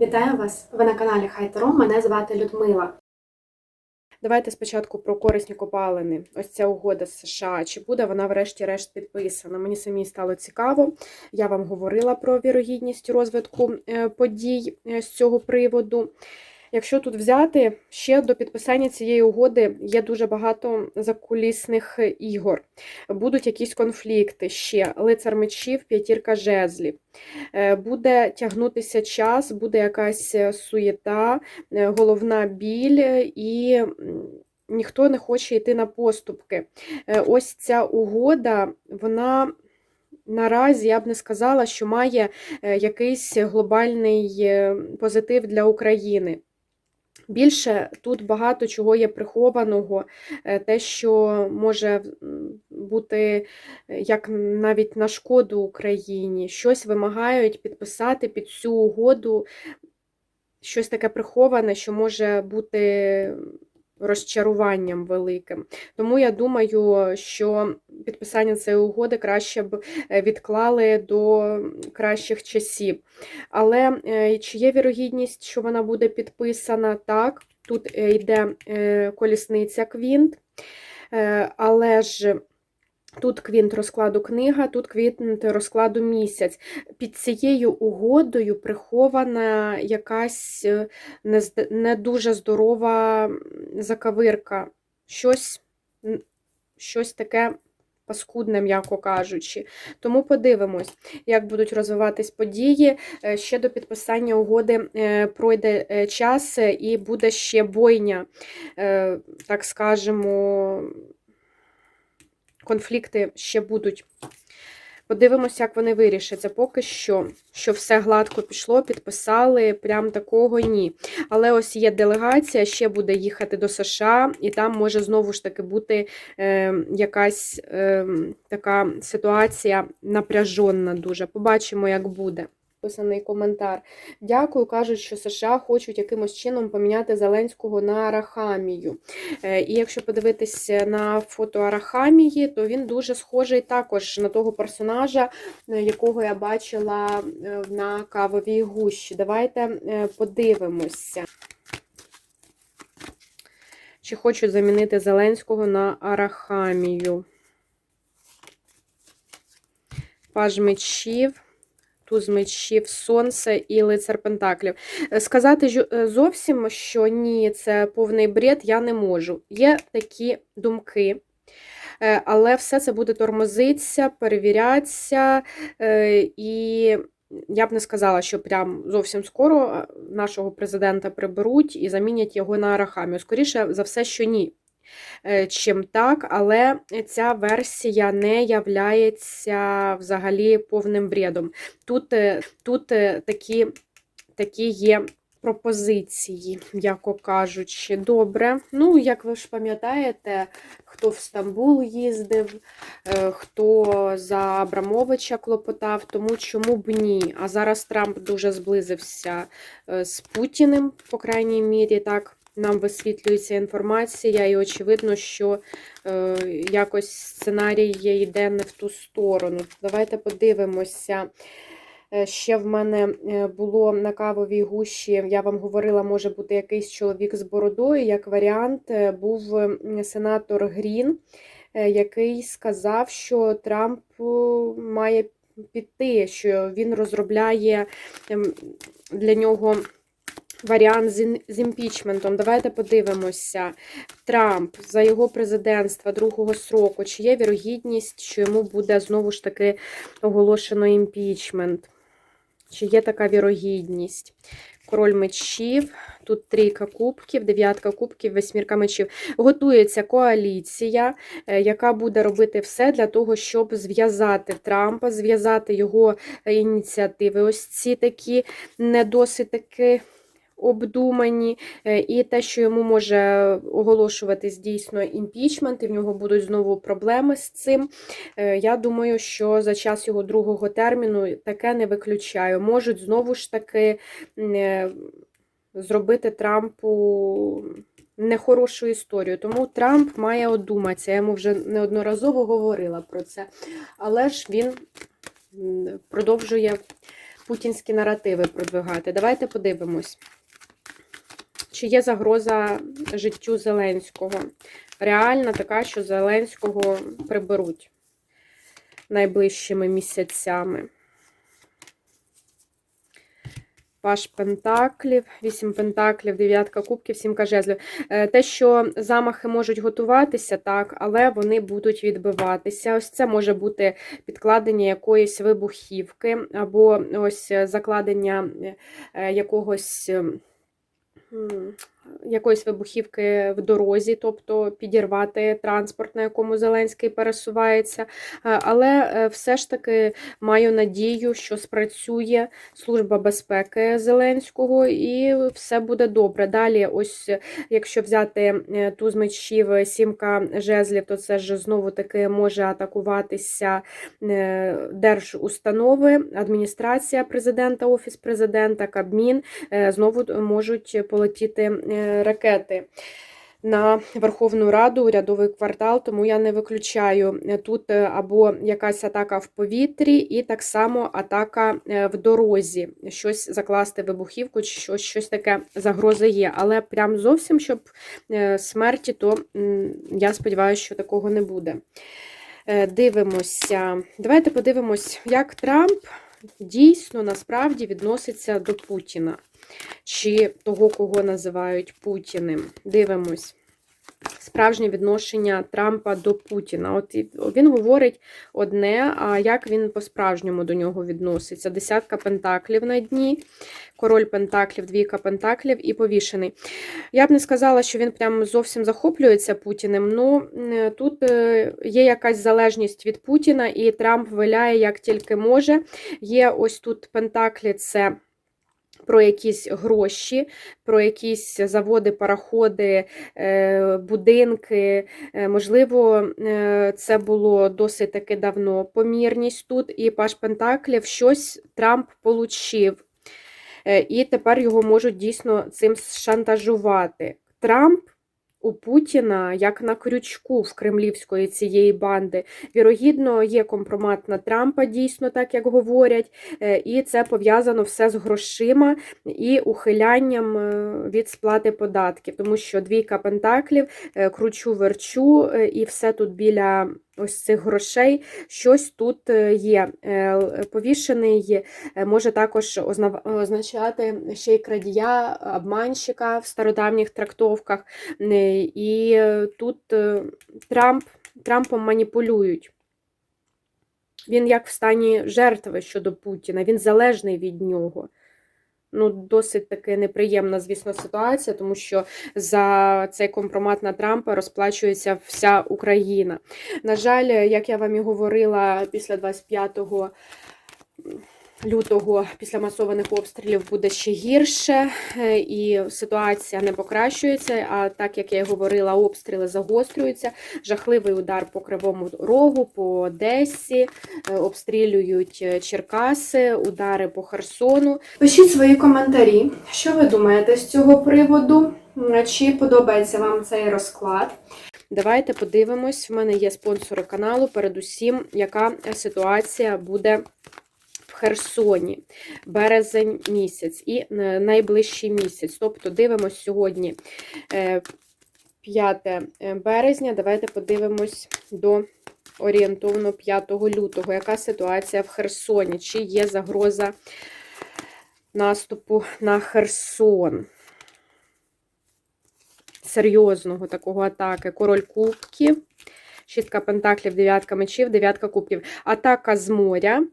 Вітаю вас! Ви на каналі Хайтеро. Мене звати Людмила. Давайте спочатку про корисні копалини. Ось ця угода з США. Чи буде вона, врешті-решт, підписана? Мені самі стало цікаво. Я вам говорила про вірогідність розвитку е, подій е, з цього приводу. Якщо тут взяти, ще до підписання цієї угоди є дуже багато закулісних ігор. Будуть якісь конфлікти ще, лицар мечів, п'ятірка жезлів. Е, Буде тягнутися час, буде якась е, суєта, е, головна біль, і ніхто не хоче йти на поступки. Ось ця угода, вона. Наразі я б не сказала, що має якийсь глобальний позитив для України. Більше тут багато чого є прихованого, е, те, що може бути е, як навіть на шкоду Україні. Щось вимагають підписати під цю угоду, щось таке приховане, що може бути розчаруванням великим. Тому я думаю, що підписання цієї угоди краще б е, відклали до кращих часів. Але е, чи є вірогідність, що вона буде підписана? Так, тут е, йде колісниця квінт, але ж. Тут квінт розкладу книга, тут квінт розкладу місяць. Під цією угодою прихована якась е, не, дуже здорова закавирка. Щось, щось таке паскудне, м'яко кажучи. Тому подивимось, як будуть розвиватись події. Е, Ще до підписання угоди е, пройде час і буде ще бойня, так скажемо, конфлікти ще будуть. Подивимося, як вони вирішаться. Поки що, що все гладко пішло, підписали, прям такого ні. Але ось є делегація, ще буде їхати до США, і там може знову ж таки бути е, якась е, така ситуація напряженна дуже. Побачимо, як буде. Писаний коментар. Дякую, кажуть, що США хочуть якимось чином поміняти Зеленського на Арахамію. Е, І якщо подивитись на фото Арахамії, то він дуже схожий також на того персонажа, е, якого я бачила е, на кавовій гущі. Давайте е, подивимося. Чи хочуть замінити Зеленського на Арахамію? Паж мечів. Туз мечів, сонце і лицар пентаклів. Е, Сказати е, зовсім, що ні, це повний бред, я не можу. Є такі думки, е, але все це буде тормозитися, перевірятися, і я б не сказала, що прям зовсім скоро нашого президента приберуть і замінять його на Арахамію. Скоріше за все, що ні. Е, Чим так, але ця версія не являється взагалі повним бредом. Тут, е, тут е, такі, такі є пропозиції, м'яко кажучи. Добре. Ну, як ви ж пам'ятаєте, хто в Стамбул їздив, хто за Абрамовича клопотав, тому чому б ні? А зараз Трамп дуже зблизився з Путіним, по крайній мірі, так. Нам висвітлюється інформація, і очевидно, що е, якось сценарій йде не в ту сторону. Давайте подивимося. Е, Ще в мене е, було на кавовій гущі, я вам говорила, може бути якийсь чоловік з бородою. Як варіант, е, був сенатор Грін, який сказав, що Трамп має піти, що він розробляє ем, для нього варіант з з імпічментом. Давайте подивимося. Трамп за його президентства другого сроку. Чи є вірогідність, що йому буде знову ж таки оголошено імпічмент? Чи є така вірогідність? Король мечів, тут трійка кубків, дев'ятка кубків, восьмірка мечів. Готується коаліція, е, яка буде робити все для того, щоб зв'язати Трампа, зв'язати його ініціативи. Ось ці такі не досить таки обдумані, е, і те, що йому може оголошуватись дійсно імпічмент, і в нього будуть знову проблеми з цим. Е, Я думаю, що за час його другого терміну таке не виключаю. Можуть знову ж таки е, зробити Трампу нехорошу історію. Тому Трамп має одуматися. Я йому вже неодноразово говорила про це. Але ж він продовжує путінські наративи продвигати. Давайте подивимось. Чи є загроза життю Зеленського? Реальна така, що Зеленського приберуть найближчими місяцями. Паш Пентаклів, 8 Пентаклів, дев'ятка кубків, сімка жезлів. Е, Те, що замахи можуть готуватися, так, але вони будуть відбиватися. Ось це може бути підкладення якоїсь вибухівки, або ось закладення е, якогось. 嗯。Якоїсь вибухівки в дорозі, тобто підірвати транспорт, на якому Зеленський пересувається. Е, Але е, все ж таки маю надію, що спрацює Служба безпеки Зеленського і все буде добре. Далі, ось якщо взяти е, туз мечів, сімка жезлів, то це ж знову таки може атакуватися держустанови, адміністрація президента, офіс президента, Кабмін. Знову можуть полетіти ракети. На Верховну Раду, урядовий квартал, тому я не виключаю е, тут е, або якась атака в повітрі, і так само атака е, в дорозі. Щось закласти вибухівку, чи щось, щось таке загроза є. Але прям зовсім щоб е, смерті, то я сподіваюся, що такого не буде. Е, Дивимося. Давайте подивимось, як Трамп дійсно насправді відноситься до Путіна чи того, кого називають Путіним. Дивимось. Справжнє відношення Трампа до Путіна. От він говорить одне, а як він по-справжньому до нього відноситься? Десятка пентаклів на дні, король пентаклів, двійка пентаклів і повішений. Я б не сказала, що він прям зовсім захоплюється Путіним. Ну тут е, є якась залежність від Путіна, і Трамп виляє як тільки може. Є ось тут пентаклі це. Про якісь гроші, про якісь заводи, пароходи, е, будинки. Е, Можливо, е, це було досить таки давно помірність тут, і Паш Пентаклів щось Трамп получив. І тепер його можуть дійсно цим шантажувати. Трамп у Путіна як на крючку в кремлівської цієї банди. Вірогідно, є компромат на Трампа, дійсно, так як говорять, е, і це пов'язано все з грошима і ухилянням е, від сплати податків, тому що двійка пентаклів, е, кручу верчу, і все тут біля ось цих грошей. Щось тут е, є. Е, Повішений е, може також озна- означати ще й крадія, обманщика в стародавніх трактовках. І тут Трамп, Трампом маніпулюють. Він як в стані жертви щодо Путіна, він залежний від нього. Ну, досить таки неприємна, звісно, ситуація, тому що за цей компромат на Трампа розплачується вся Україна. На жаль, як я вам і говорила, після 25 лютого, після масованих обстрілів, буде ще гірше, е, і ситуація не покращується. А так як я і говорила, обстріли загострюються. Жахливий удар по Кривому Рогу, по Одесі, е, обстрілюють е, Черкаси, удари по Херсону. Пишіть свої коментарі, що ви думаєте з цього приводу, чи подобається вам цей розклад. Давайте подивимось. В мене є спонсори каналу. Передусім, яка ситуація буде Херсоні, березень місяць і е, найближчий місяць. Тобто дивимось сьогодні е, 5 березня. Давайте подивимось до орієнтовно 5 лютого. Яка ситуація в Херсоні? Чи є загроза наступу на Херсон? серйозного такого атаки. Король кубків, шістка пентаклів, дев'ятка мечів, дев'ятка кубків. Атака з моря.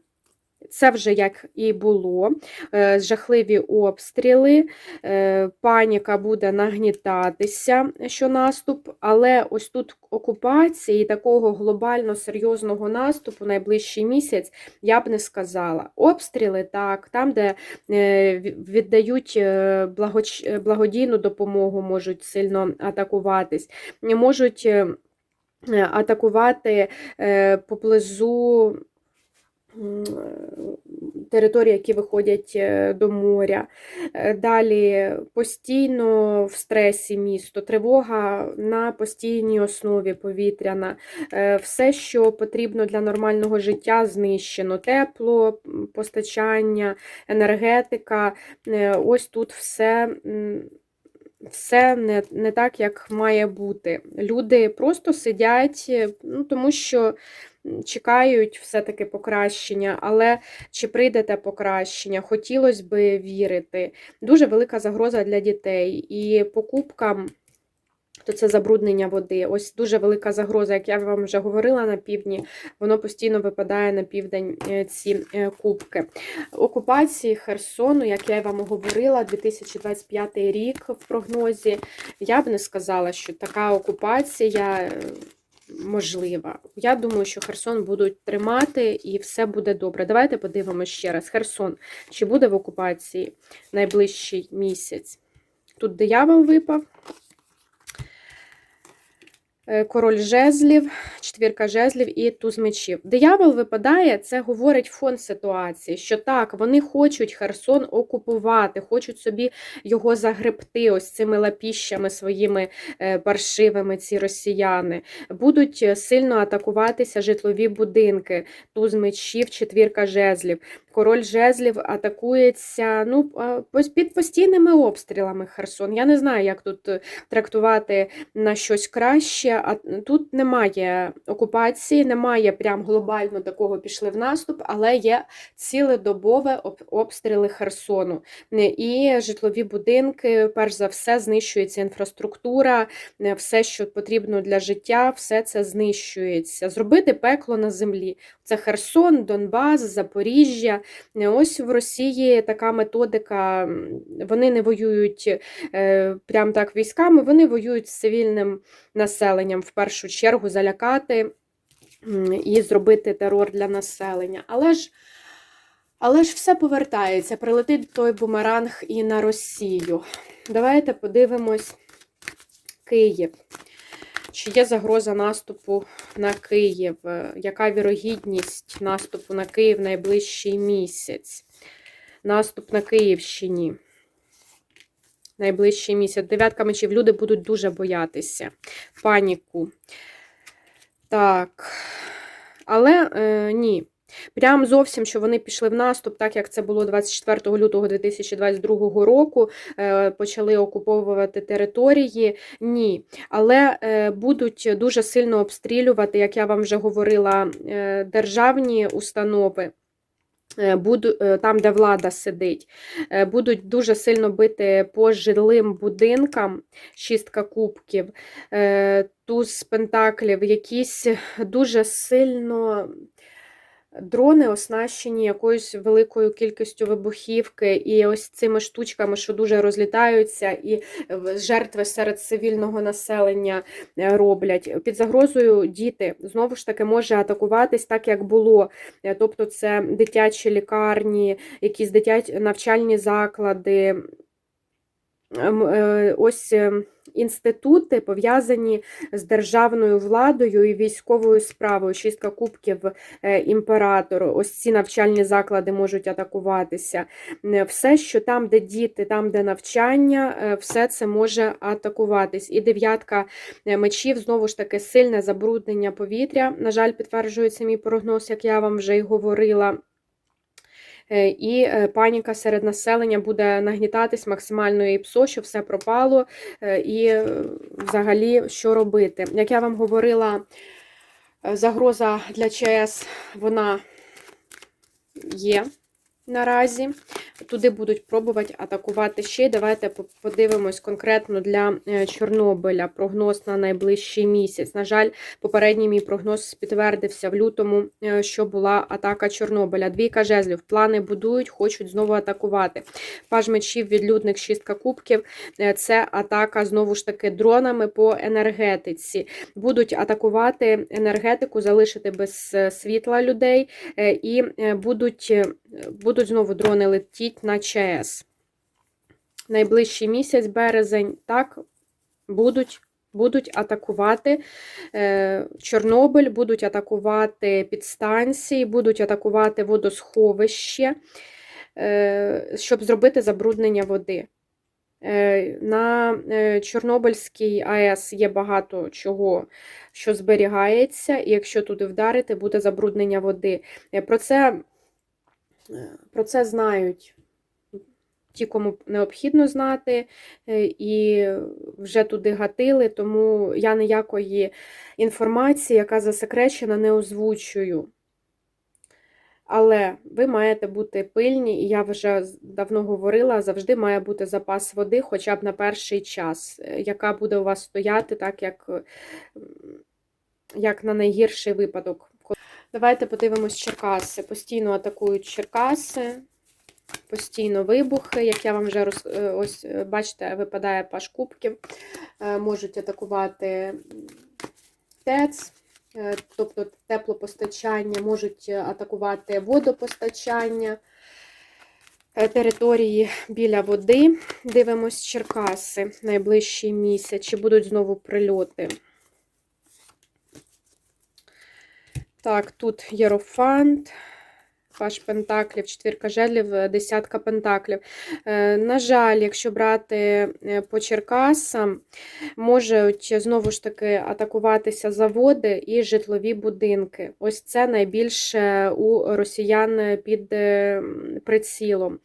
Це вже як і було. Е, Жахливі обстріли, е, паніка буде нагнітатися, що наступ, але ось тут окупації такого глобально серйозного наступу найближчий місяць я б не сказала. Обстріли так, там, де е, віддають е, е, благодійну допомогу, можуть сильно атакуватись, можуть е, е, атакувати е, поблизу території, які виходять е, до моря. Е, Далі постійно в стресі місто, тривога на постійній основі повітряна. Е, Все, що потрібно для нормального життя, знищено. Тепло, постачання, енергетика. Ось тут все. Все не, не так, як має бути. Люди просто сидять, ну, тому що чекають все-таки покращення, але чи прийде те покращення? Хотілося би вірити. Дуже велика загроза для дітей. І покупкам, то це забруднення води. Ось дуже велика загроза, як я вам вже говорила на півдні, воно постійно випадає на південь е, ці е, кубки. Окупації Херсону, як я вам говорила, 2025 рік в прогнозі. Я б не сказала, що така окупація. Можлива. Я думаю, що Херсон будуть тримати і все буде добре. Давайте подивимося ще раз. Херсон, чи буде в окупації найближчий місяць? Тут диявол випав. Е, Король жезлів, четвірка жезлів і туз мечів. Диявол випадає, це говорить фон ситуації, що так, вони хочуть Херсон окупувати, хочуть собі його загребти ось цими лапіщами своїми е, паршивими, ці росіяни. Будуть е, сильно атакуватися житлові будинки, туз мечів, четвірка жезлів. Король жезлів атакується ну, під постійними обстрілами Херсон. Я не знаю, як тут трактувати на щось краще. А тут немає окупації, немає прям глобально такого пішли в наступ, але є цілодобове обстріли Херсону. Е, І житлові будинки, перш за все, знищується інфраструктура, е, все, що потрібно для життя, все це знищується. Зробити пекло на землі. Це Херсон, Донбас, Запоріжжя. Е, Ось в Росії така методика. Вони не воюють прям так військами, вони воюють з цивільним населенням в першу чергу залякати і зробити терор для населення. Але ж, але ж все повертається, прилетить той бумеранг і на Росію. Давайте подивимось Київ. Чи є загроза наступу на Київ? Яка вірогідність наступу на Київ найближчий місяць? Наступ на Київщині. Найближчий місяць. Дев'ятка мечів. Люди будуть дуже боятися. Паніку. Так. Але е, ні. Прям зовсім, що вони пішли в наступ, так як це було 24 лютого 2022 року, е, почали окуповувати території. Ні. Але е, будуть дуже сильно обстрілювати, як я вам вже говорила, е, державні установи. Е, буду- е, Там, де влада сидить, Е, будуть дуже сильно бити по жилим будинкам, шістка кубків, туз пентаклів, якісь дуже сильно дрони оснащені якоюсь великою кількістю вибухівки, і ось цими штучками, що дуже розлітаються, і жертви серед цивільного населення е, роблять. Під загрозою діти знову ж таки може атакуватись так, як було. Е, Тобто, це дитячі лікарні, якісь дитячі навчальні заклади. Ем, е, Ось е, інститути пов'язані з державною владою і військовою справою. Шістка кубків е, імператор. Ось ці навчальні заклади можуть атакуватися. Е, Все, що там, де діти, там, де навчання, е, все це може атакуватись. І дев'ятка мечів, знову ж таки, сильне забруднення повітря. На жаль, підтверджується мій прогноз, як я вам вже й говорила. Е, І е, паніка серед населення буде нагнітатись максимально і псо, що все пропало, е, і взагалі що робити. Як я вам говорила, загроза для ЧС вона є наразі. Туди будуть пробувати атакувати ще. Давайте подивимось конкретно для е, Чорнобиля прогноз на найближчий місяць. На жаль, попередній мій прогноз підтвердився в лютому, е, що була атака Чорнобиля. Двійка жезлів. Плани будують, хочуть знову атакувати. Паж мечів, відлюдник, шістка кубків. Е, Це атака знову ж таки дронами по енергетиці. Будуть атакувати енергетику, залишити без світла людей і будуть, будуть знову дрони летіть на ЧАЕС. Найближчий місяць, березень, так, будуть Будуть атакувати е, Чорнобиль, будуть атакувати підстанції, будуть атакувати водосховище, е, щоб зробити забруднення води. Е, На Чорнобильській АЕС є багато чого, що зберігається, і якщо туди вдарити, буде забруднення води. Про це, про це знають ті, кому необхідно знати, е, і вже туди гатили, тому я ніякої інформації, яка засекречена, не озвучую. Але ви маєте бути пильні, і я вже давно говорила, завжди має бути запас води, хоча б на перший час, е, яка буде у вас стояти, так як, е, як на найгірший випадок. Давайте подивимось Черкаси. Постійно атакують Черкаси, постійно вибухи, як я вам вже роз... е, ось е, бачите, випадає паш кубків, Е, можуть атакувати ТЕЦ. Тобто теплопостачання, можуть атакувати водопостачання, території біля води. Дивимось Черкаси найближчий місяць, чи будуть знову прильоти. Так, тут Єрофант, Паш Пентаклів, четвірка жезлів, е, десятка пентаклів. Е, На жаль, якщо брати е, по Черкасам, можуть знову ж таки атакуватися заводи і житлові будинки. Ось це найбільше у росіян під прицілом.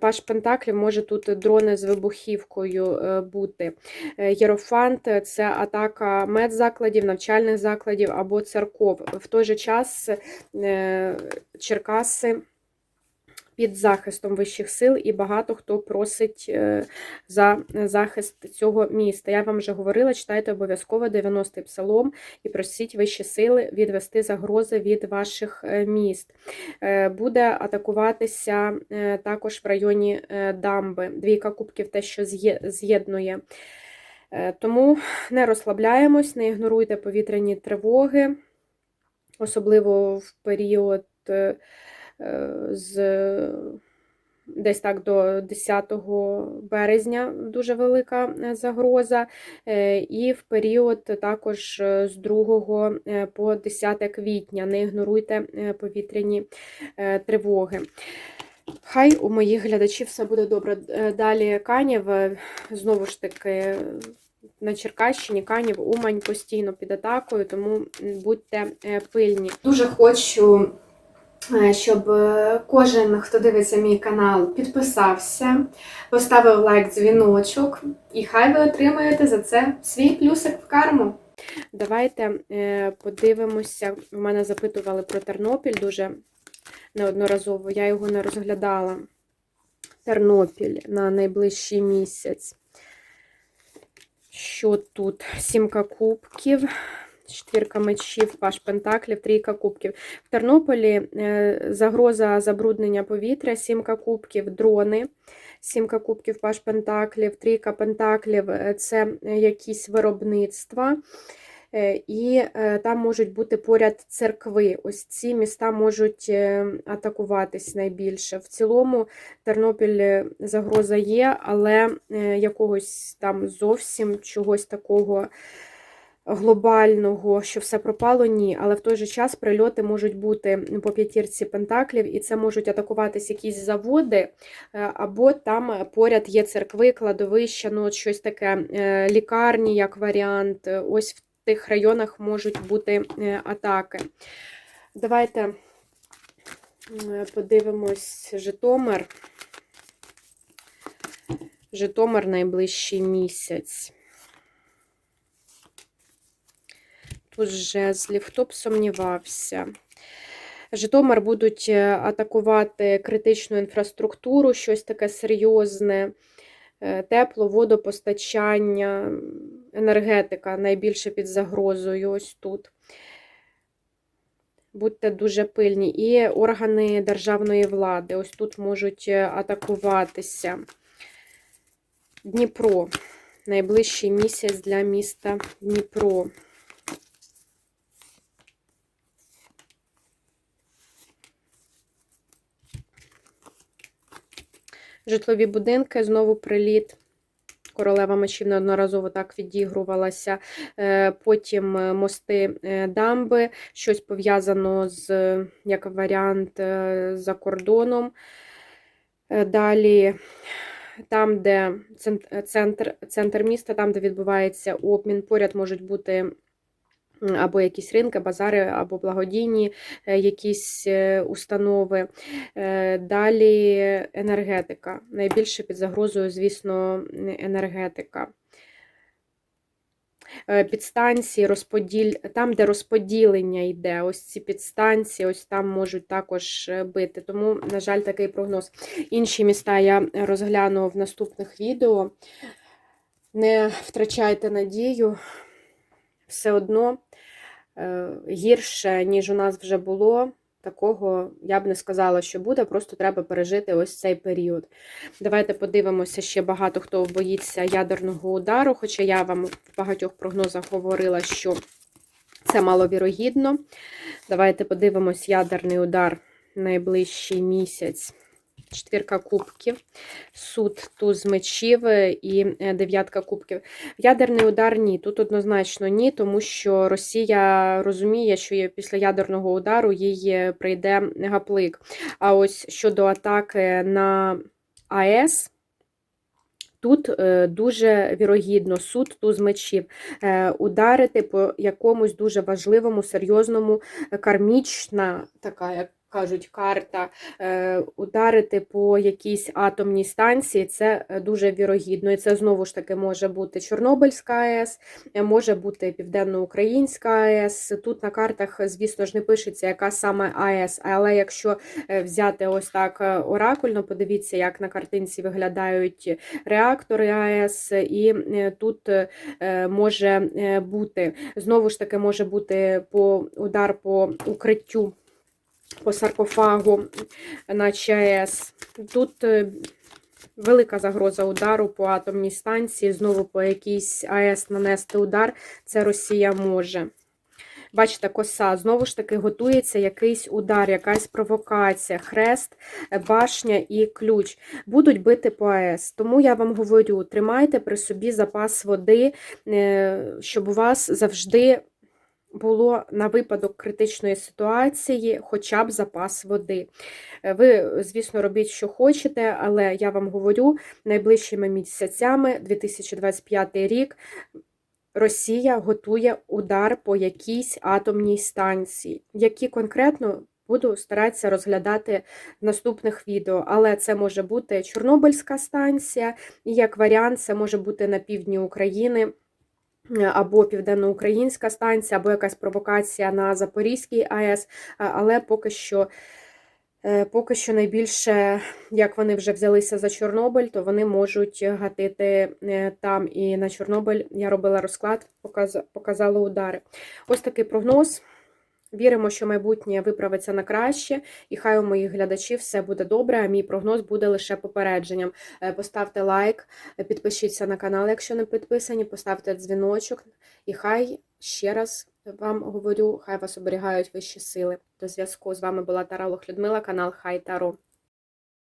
Паш Пентаклів може тут дрони з вибухівкою бути. Єрофант це атака медзакладів, навчальних закладів або церков. В той же час е, Черкаси під захистом вищих сил, і багато хто просить е, за захист цього міста. Я вам вже говорила, читайте обов'язково 90-й псалом і просіть вищі сили відвести загрози від ваших е, міст. Е, Буде атакуватися також в районі дамби. Двійка кубків те, що з'єднує. Тому не розслабляємось, не ігноруйте повітряні тривоги, особливо в період з десь так до 10 березня дуже велика е, загроза, е, і в період також е, з 2 е, по 10 квітня. Не ігноруйте е, повітряні е, тривоги. Хай у моїх глядачів все буде добре. Е, Далі Канів, е, знову ж таки, на Черкащині Канів, Умань постійно під атакою, тому будьте е, пильні. Дуже хочу, е, щоб е, кожен, хто дивиться мій канал, підписався, поставив лайк, дзвіночок, і хай ви отримаєте за це свій плюсик в карму. Давайте е, подивимося. У мене запитували про Тернопіль дуже неодноразово. Я його не розглядала. Тернопіль на найближчий місяць. Що тут? Сімка кубків, четвірка мечів, паш пентаклів, трійка кубків. В Тернополі е, загроза забруднення повітря, сімка кубків, дрони. Сімка кубків, паш пентаклів, трійка пентаклів е, це е, якісь виробництва. І там можуть бути поряд церкви. Ось ці міста можуть атакуватись найбільше. В цілому Тернопіль загроза є, але якогось там зовсім чогось такого глобального, що все пропало, ні. Але в той же час прильоти можуть бути по п'ятірці пентаклів, і це можуть атакуватись якісь заводи, е, або там поряд є церкви, кладовища, ну от щось таке, е, лікарні як варіант. Ось в тих районах можуть бути е, атаки. Давайте подивимось Житомир. Житомир найближчий місяць. Тут жезлів, хто б сумнівався. Житомир будуть е, атакувати критичну інфраструктуру, щось таке серйозне, е, тепло, водопостачання, енергетика найбільше під загрозою ось тут. Будьте дуже пильні. І органи державної влади ось тут можуть е, атакуватися. Дніпро. Найближчий місяць для міста Дніпро. Житлові будинки, знову приліт. королева мечів неодноразово так відігрувалася. Е, Потім е, мости е, дамби, щось пов'язано з, як варіант, за кордоном. Далі там, де центр, центр міста, там, де відбувається обмін, поряд можуть бути або якісь ринки, базари, або благодійні е, якісь е, установи. Е, Далі енергетика. Найбільше під загрозою, звісно, енергетика. Підстанції, розподіль, там, де розподілення йде, ось ці підстанції, ось там можуть також бити. Тому, на жаль, такий прогноз. Інші міста я розгляну в наступних відео. Не втрачайте надію, все одно гірше, ніж у нас вже було. Такого я б не сказала, що буде, просто треба пережити ось цей період. Давайте подивимося, ще багато хто боїться ядерного удару, хоча я вам в багатьох прогнозах говорила, що це маловірогідно. Давайте подивимось ядерний удар найближчий місяць. Четвірка кубків, суд, туз мечів і е, дев'ятка кубків. Ядерний удар ні. Тут однозначно ні, тому що Росія розуміє, що після ядерного удару їй е, прийде гаплик. А ось щодо атаки на АЕС. Тут е, дуже вірогідно суд туз мечів е, ударити по якомусь дуже важливому, серйозному, е, кармічна така, як кажуть, карта, е, ударити по якійсь атомній станції, це е, дуже вірогідно. І це знову ж таки може бути Чорнобильська АЕС, е, може бути Південноукраїнська АЕС. Тут на картах, звісно ж, не пишеться, яка саме АЕС, але якщо взяти ось так оракульно, подивіться, як на картинці виглядають реактори АЕС, і тут може бути, знову ж таки, може бути по удар по укриттю, по саркофагу на ЧАЕС. Тут е, велика загроза удару по атомній станції, знову по якійсь АЕС нанести удар, це Росія може. Бачите, коса, знову ж таки, готується якийсь удар, якась провокація, хрест, башня і ключ. Будуть бити по АЕС. Тому я вам говорю: тримайте при собі запас води, е, щоб у вас завжди було на випадок критичної ситуації хоча б запас води. Е, Ви, звісно, робіть, що хочете, але я вам говорю, найближчими місяцями 2025 рік. Росія готує удар по якійсь атомній станції, які конкретно буду старатися розглядати в наступних відео. Але це може бути Чорнобильська станція, і як варіант, це може бути на півдні України. Або південноукраїнська станція, або якась провокація на Запорізькій АЕС, але поки що, е, поки що найбільше, як вони вже взялися за Чорнобиль, то вони можуть гатити е, там. І на Чорнобиль я робила розклад, показ- показала удари. Ось такий прогноз. Віримо, що майбутнє виправиться на краще, і хай у моїх глядачів все буде добре, а мій прогноз буде лише попередженням. Е, Поставте лайк, е, підпишіться на канал, якщо не підписані, поставте дзвіночок, і хай ще раз вам говорю, хай вас оберігають вищі сили. До зв'язку з вами була Таралох Людмила, канал Хай Таро.